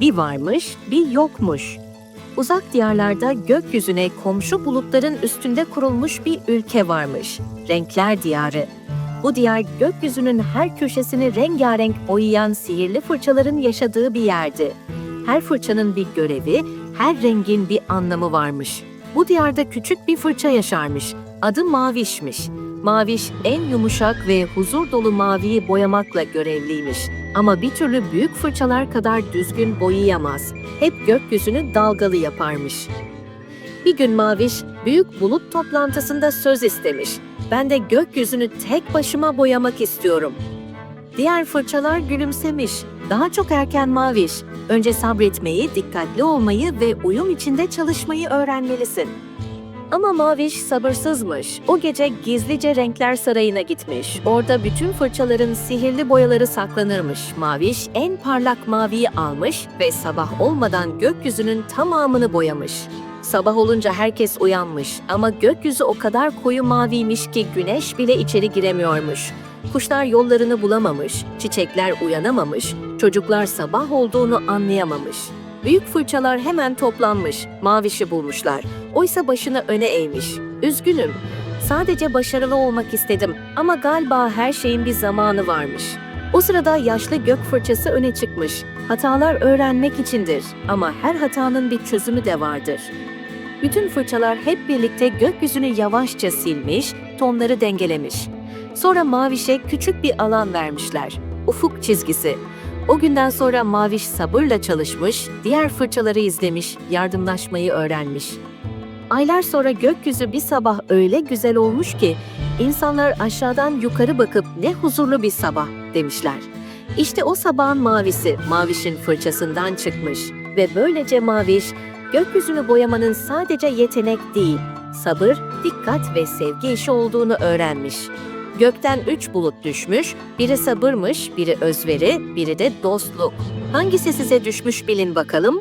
Bir varmış, bir yokmuş. Uzak diyarlarda gökyüzüne komşu bulutların üstünde kurulmuş bir ülke varmış. Renkler diyarı. Bu diyar gökyüzünün her köşesini rengarenk boyayan sihirli fırçaların yaşadığı bir yerdi. Her fırçanın bir görevi, her rengin bir anlamı varmış. Bu diyarda küçük bir fırça yaşarmış. Adı Maviş'miş. Maviş en yumuşak ve huzur dolu maviyi boyamakla görevliymiş. Ama bir türlü büyük fırçalar kadar düzgün boyayamaz. Hep gökyüzünü dalgalı yaparmış. Bir gün Maviş büyük bulut toplantısında söz istemiş. Ben de gökyüzünü tek başıma boyamak istiyorum. Diğer fırçalar gülümsemiş. Daha çok erken Maviş. Önce sabretmeyi, dikkatli olmayı ve uyum içinde çalışmayı öğrenmelisin. Ama Maviş sabırsızmış. O gece gizlice Renkler Sarayı'na gitmiş. Orada bütün fırçaların sihirli boyaları saklanırmış. Maviş en parlak maviyi almış ve sabah olmadan gökyüzünün tamamını boyamış. Sabah olunca herkes uyanmış ama gökyüzü o kadar koyu maviymiş ki güneş bile içeri giremiyormuş. Kuşlar yollarını bulamamış, çiçekler uyanamamış, çocuklar sabah olduğunu anlayamamış. Büyük fırçalar hemen toplanmış, mavişi bulmuşlar. Oysa başını öne eğmiş. Üzgünüm. Sadece başarılı olmak istedim ama galiba her şeyin bir zamanı varmış. O sırada yaşlı gök fırçası öne çıkmış. Hatalar öğrenmek içindir ama her hatanın bir çözümü de vardır. Bütün fırçalar hep birlikte gökyüzünü yavaşça silmiş, tonları dengelemiş. Sonra Maviş'e küçük bir alan vermişler. Ufuk çizgisi. O günden sonra Maviş sabırla çalışmış, diğer fırçaları izlemiş, yardımlaşmayı öğrenmiş. Aylar sonra gökyüzü bir sabah öyle güzel olmuş ki insanlar aşağıdan yukarı bakıp ne huzurlu bir sabah demişler. İşte o sabahın mavisi Maviş'in fırçasından çıkmış ve böylece Maviş gökyüzünü boyamanın sadece yetenek değil, sabır, dikkat ve sevgi işi olduğunu öğrenmiş. Gökten üç bulut düşmüş, biri sabırmış, biri özveri, biri de dostluk. Hangisi size düşmüş bilin bakalım.